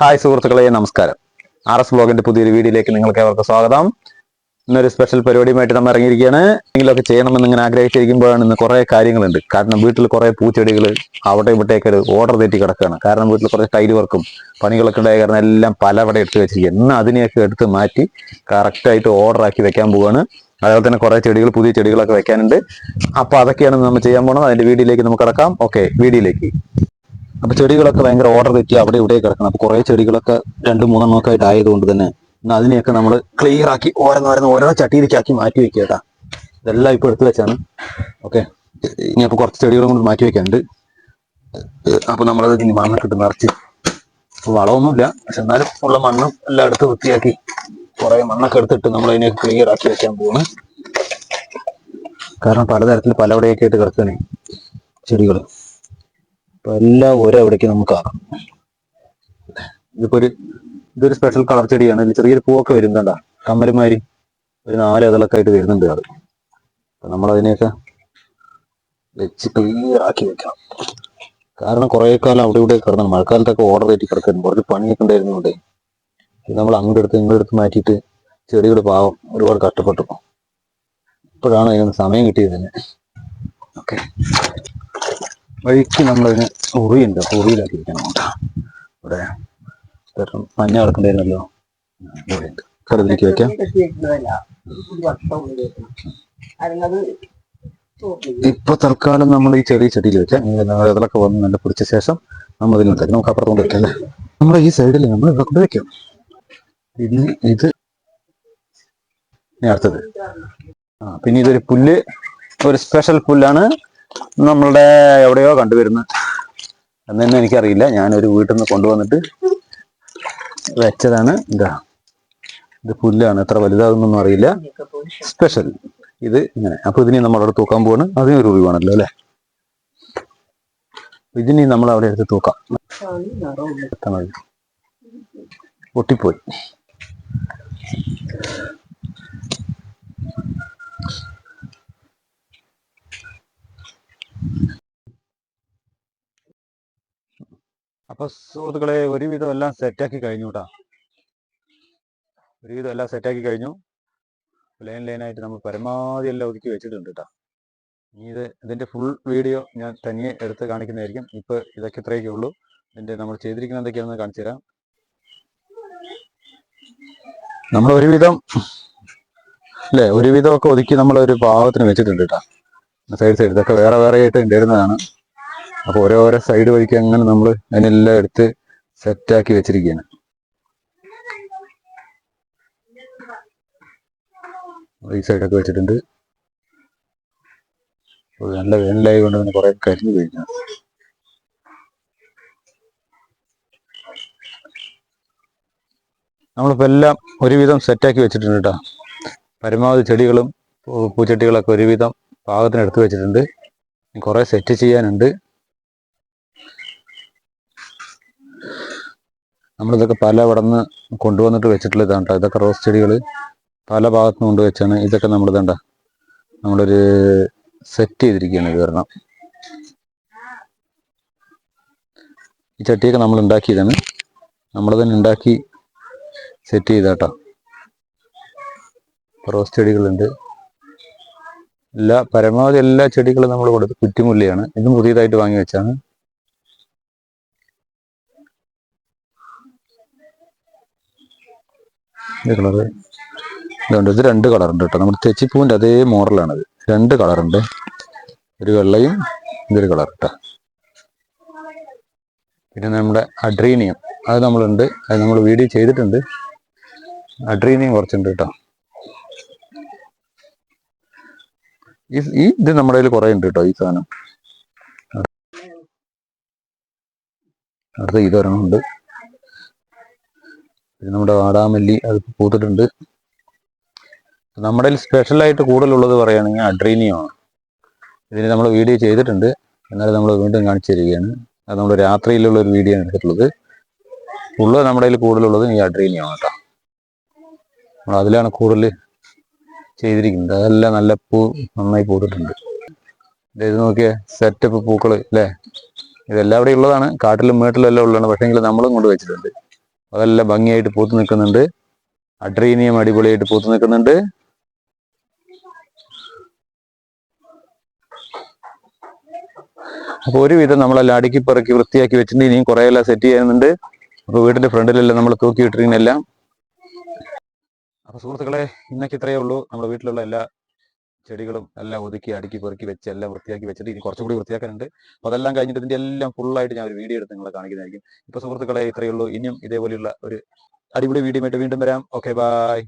Hi സുഹൃത്തുക്കളെ നമസ്കാരം. R S ബ്ലോഗിന്റെ പുതിയൊരു വീഡിയോയിലേക്ക് നിങ്ങൾക്ക് ഏവർക്കും സ്വാഗതം. ഇന്നൊരു സ്പെഷ്യൽ പരിപാടിയുമായിട്ട് നമ്മൾ ഇറങ്ങിയിരിക്കുകയാണ്. എന്തെങ്കിലുമൊക്കെ ചെയ്യണമെന്ന് ഇങ്ങനെ ആഗ്രഹിച്ചിരിക്കുമ്പോഴാണ് ഇന്ന് കുറേ കാര്യങ്ങളുണ്ട്. കാരണം വീട്ടിൽ കുറേ പൂച്ചെടികൾ അവിടെ ഇവിടേക്ക് ഒരു ഓർഡർ തെറ്റി കിടക്കുകയാണ്. കാരണം വീട്ടിൽ കുറേ ടൈൽ വർക്കും പണികളൊക്കെ ഉണ്ടായ കാരണം എല്ലാം പലവിടെ എടുത്ത് വെച്ചിരിക്കുക ഇന്ന് അതിനെയൊക്കെ എടുത്ത് മാറ്റി കറക്റ്റായിട്ട് ഓർഡർ ആക്കി വെക്കാൻ പോവുകയാണ്. അതേപോലെ തന്നെ കുറേ ചെടികൾ പുതിയ ചെടികളൊക്കെ വെക്കാനുണ്ട്. അപ്പൊ അതൊക്കെയാണ് നമ്മൾ ചെയ്യാൻ പോകുന്നത് അതിന്റെ വീഡിയോയിലേക്ക് നമുക്ക് കിടക്കാം. ഓക്കെ വീഡിയോയിലേക്ക്. അപ്പൊ ചെടികളൊക്കെ ഭയങ്കര ഓർഡർ തെറ്റി അവിടെ ഇവിടെ കിടക്കണം. അപ്പൊ കുറെ ചെടികളൊക്കെ രണ്ട് മൂന്നെണ്ണമൊക്കെ ആയിട്ട് ആയതുകൊണ്ട് തന്നെ അതിനെയൊക്കെ നമ്മൾ ക്ലിയർ ആക്കി ഓരോന്നോരോന്ന് ഓരോ ചട്ടിയിലേക്കാക്കി മാറ്റി വെക്കുക കേട്ടാ. ഇതെല്ലാം ഇപ്പൊ എടുത്തു വെച്ചാണ്. ഓക്കെ ഇനി അപ്പൊ കുറച്ച് ചെടികളും കൊണ്ട് മാറ്റി വെക്കാനുണ്ട്. അപ്പൊ നമ്മളത് ഇനി മണ്ണൊക്കെ ഇട്ട് നിറച്ച് വളമൊന്നുമില്ല. പക്ഷെ എന്നാലും ഉള്ള മണ്ണും എല്ലാം എടുത്ത് വൃത്തിയാക്കി കുറെ മണ്ണൊക്കെ എടുത്തിട്ട് നമ്മൾ അതിനെ ക്ലിയർ ആക്കി വെക്കാൻ പോകുന്നു കാരണം പലതരത്തിൽ പലവിടെയൊക്കെ ആയിട്ട് കിടക്കുകയാണ് ചെടികൾ അപ്പൊ എല്ലാം ഓരോ അവിടേക്ക് നമുക്ക് ആക്കാം. ഇതിപ്പോ ഒരു ഇതൊരു സ്പെഷ്യൽ കളർ ചെടിയാണ്. ഇതിൽ ചെറിയൊരു പൂവൊക്കെ വരുന്നുണ്ടാ കമ്മരമാരി ഒരു നാല് അതളൊക്കെ ആയിട്ട് വരുന്നുണ്ട് അത്. അപ്പൊ നമ്മൾ അതിനെയൊക്കെ വെച്ച് ക്ലിയർ ആക്കി വെക്കാം കാരണം കുറെ കാലം അവിടെ ഇവിടെ കിടന്നു മഴക്കാലത്തൊക്കെ ഓർഡർ തെറ്റി കിടക്കുന്നു കുറച്ച് പണിയൊക്കെ ഉണ്ടായിരുന്നുണ്ട് നമ്മൾ അങ്ങോട്ട് എടുത്ത് ഇങ്ങോട്ട് എടുത്ത് മാറ്റിയിട്ട് ചെടികൾ പാവം ഒരുപാട് കഷ്ടപ്പെട്ടു. ഇപ്പോഴാണ് അതിനൊന്ന് സമയം കിട്ടിയത് തന്നെ. ഓക്കെ. വഴിക്ക് നമ്മളതിന് ഉറിയുണ്ട് ഉറിയിലാക്കി വെക്കണം ഇവിടെ മഞ്ഞ കിടക്കണ്ടായിരുന്നല്ലോ ഇവിടെയുണ്ട്. വെക്കാം ഇപ്പൊ തൽക്കാലം നമ്മൾ ഈ ചെറിയ ചെടിയിൽ വെക്കാം. അതിലൊക്കെ വന്ന് നല്ല പിടിച്ച ശേഷം നമ്മൾ ഇതിൽ വെക്കാം നമുക്ക് അപ്പുറത്തോണ്ട് വെക്കാം അല്ലേ? നമ്മുടെ ഈ സൈഡിൽ നമ്മൾ ഇവിടെ കൊണ്ട് വെക്കാം. പിന്നെ ഇത് അടുത്തത്. ആ പിന്നെ ഇതൊരു പുല്ല്. ഒരു സ്പെഷ്യൽ പുല്ലാണ്. നമ്മളുടെ എവിടെയോ കണ്ടുവരുന്ന എന്ന് തന്നെ എനിക്കറിയില്ല. ഞാനൊരു വീട്ടിൽ നിന്ന് കൊണ്ടുവന്നിട്ട് വെച്ചതാണ്. ഇതാ. ഇത് പുല്ലാണ്. എത്ര വലുതാകുന്നൊന്നും അറിയില്ല. സ്പെഷ്യൽ ഇത് ഇങ്ങനെ. അപ്പൊ ഇതിനെ നമ്മൾ അവിടെ തൂക്കാൻ പോവാണ്. അതിന് ഒരു ഒഴിവാണല്ലോ അല്ലെ? ഇതിനെ നമ്മൾ അവിടെ എടുത്ത് തൂക്കാം? പൊട്ടിപ്പോയി. അപ്പൊ സുഹൃത്തുക്കളെ ഒരുവിധം എല്ലാം സെറ്റാക്കി കഴിഞ്ഞു കേട്ടാ ഒരുവിധം എല്ലാം സെറ്റാക്കി കഴിഞ്ഞു. ലൈൻ ലൈനായിട്ട് നമ്മൾ പരമാവധി എല്ലാം ഒതുക്കി വെച്ചിട്ടുണ്ട് കേട്ടാ ഇനി ഇത് ഇതിന്റെ ഫുൾ വീഡിയോ ഞാൻ തനിയെ എടുത്ത് കാണിക്കുന്നതായിരിക്കും. ഇപ്പൊ ഇതൊക്കെ ഇത്രയൊക്കെ ഉള്ളൂ. ഇതിന്റെ നമ്മൾ ചെയ്തിരിക്കുന്ന എന്തൊക്കെയാണെന്ന് കാണിച്ചു തരാം. നമ്മൾ ഒരുവിധം അല്ലേ ഒരുവിധമൊക്കെ ഒതുക്കി നമ്മൾ ഒരു പാവത്തിന് വെച്ചിട്ടുണ്ട് കേട്ടാ സൈഡ് സൈഡ് ഇതൊക്കെ വേറെ വേറെ ആയിട്ട് ഉണ്ടായിരുന്നതാണ്. അപ്പൊ ഓരോരോ സൈഡ് വഴിക്ക് അങ്ങനെ നമ്മൾ അതിനെല്ലാം എടുത്ത് സെറ്റാക്കി വെച്ചിരിക്കുകയാണ് ഈ സൈഡൊക്കെ വെച്ചിട്ടുണ്ട്. അപ്പോൾ നല്ല വേനലായി കൊണ്ട് തന്നെ കുറെ കരിഞ്ഞു കഴിഞ്ഞു നമ്മളിപ്പോ എല്ലാം ഒരുവിധം സെറ്റാക്കി വെച്ചിട്ടുണ്ട് കേട്ടോ പരമാവധി ചെടികളും പൂച്ചെട്ടികളൊക്കെ ഒരുവിധം പാകത്തിന് എടുത്തു വെച്ചിട്ടുണ്ട് കുറെ സെറ്റ് ചെയ്യാനുണ്ട്. നമ്മളിതൊക്കെ പല ഇവിടെ നിന്ന് കൊണ്ടുവന്നിട്ട് വെച്ചിട്ടുള്ളതാണ് കേട്ടോ ഇതൊക്കെ റോസ് ചെടികൾ പല ഭാഗത്തുനിന്ന് കൊണ്ടുവച്ചാണ് ഇതൊക്കെ നമ്മൾ ഇതണ്ട നമ്മളൊരു സെറ്റ് ചെയ്തിരിക്കുകയാണ് ഇത് വരണം ഈ ചട്ടിയൊക്കെ നമ്മൾ ഉണ്ടാക്കിയതാണ്. നമ്മൾ തന്നെ ഉണ്ടാക്കി സെറ്റ് ചെയ്താട്ടോ റോസ് ചെടികളുണ്ട്. എല്ലാ പരമാവധി എല്ലാ ചെടികളും നമ്മൾ കൊടുത്ത് കുറ്റിമുല്ലയാണ്. ഇതും പുതിയതായിട്ട് വാങ്ങി വെച്ചാണ്. ഇത് കളറ് ഇതുണ്ട്. ഇത് രണ്ട് കളറുണ്ട് കേട്ടോ. നമ്മുടെ തെച്ചിപ്പൂവിന്റെ അതേ മോഡലാണിത്. രണ്ട് കളറുണ്ട് ഒരു വെള്ളയും ഇതൊരു കളർ കേട്ടോ പിന്നെ നമ്മുടെ അഡ്രീനിയം. അത് നമ്മളുണ്ട്. അത് നമ്മൾ വീഡിയോ ചെയ്തിട്ടുണ്ട്. അഡ്രീനിയം കുറച്ചുണ്ട് കേട്ടോ. ഈ ഈ ഇത് നമ്മുടെ കയ്യിൽ കുറേ ഉണ്ട് കേട്ടോ ഈ സാധനം. അടുത്ത ഇതൊരെണ്ണം ഉണ്ട്. പിന്നെ നമ്മുടെ വാടാമല്ലി അത് പൂത്തിട്ടുണ്ട്. നമ്മുടെ സ്പെഷ്യൽ ആയിട്ട് കൂടുതലുള്ളത് പറയുകയാണെങ്കിൽ അഡ്രീനിയമാണ് ഇതിന് നമ്മൾ വീഡിയോ ചെയ്തിട്ടുണ്ട്. എന്നാലും നമ്മൾ വീണ്ടും കാണിച്ചു തരികയാണ്. അത് നമ്മൾ രാത്രിയിലുള്ള ഒരു വീഡിയോ ആണ് എടുത്തിട്ടുള്ളത്. ഉള്ളത് നമ്മുടെ കയ്യിൽ കൂടുതലുള്ളത് ഈ അഡ്രീനിയമാണ് കേട്ടോ. നമ്മൾ അതിലാണ് കൂടുതൽ ചെയ്തിരിക്കുന്നത്. അതെല്ലാം നല്ല പൂ നന്നായി പൂത്തിട്ടുണ്ട്. ഇത് നോക്കിയ സെറ്റപ്പ് പൂക്കൾ അല്ലേ? ഇതെല്ലാം ഇവിടെ ഉള്ളതാണ്. കാട്ടിലും മേട്ടിലും എല്ലാം ഉള്ളതാണ്. പക്ഷേങ്കിൽ നമ്മളും കൊണ്ട് വെച്ചിട്ടുണ്ട്. അതെല്ലാം ഭംഗിയായിട്ട് പൂത്ത് നിൽക്കുന്നുണ്ട്. അഡ്രീനിയം അടിപൊളിയായിട്ട് പൂത്ത് നിൽക്കുന്നുണ്ട്. അപ്പൊ ഒരുവിധം നമ്മളെല്ലാം അടുക്കി പറക്കി വൃത്തിയാക്കി വെച്ചിട്ടുണ്ട്. ഇനിയും കുറെ എല്ലാം സെറ്റ് ചെയ്യുന്നുണ്ട് അപ്പൊ വീടിന്റെ ഫ്രണ്ടിലെല്ലാം നമ്മൾ തൂക്കി ഇട്ടിരിക്കുന്നെല്ലാം അപ്പൊ സുഹൃത്തുക്കളെ ഇന്നൊക്കെ ഇത്രയേ ഉള്ളൂ. നമ്മുടെ വീട്ടിലുള്ള എല്ലാ ചെടികളും എല്ലാം ഒതുക്കി അടുക്കി പെറുക്കി വെച്ച് എല്ലാം വൃത്തിയാക്കി വെച്ചിട്ട് ഇനി കുറച്ചുകൂടി വൃത്തിയാക്കാനുണ്ട്. അപ്പൊ അതെല്ലാം കഴിഞ്ഞിട്ട് ഇതിന്റെ എല്ലാം ഫുള്ളായിട്ട് ഞാൻ ഒരു വീഡിയോ എടുത്ത് നിങ്ങളെ കാണിക്കുന്നതായിരിക്കും. ഇപ്പൊ സുഹൃത്തുക്കളെ ഇത്രയേ ഉള്ളൂ. ഇനിയും ഇതേപോലെയുള്ള ഒരു അടിപൊളി വീഡിയോ ആയിട്ട് വീണ്ടും വരാം. Okay bye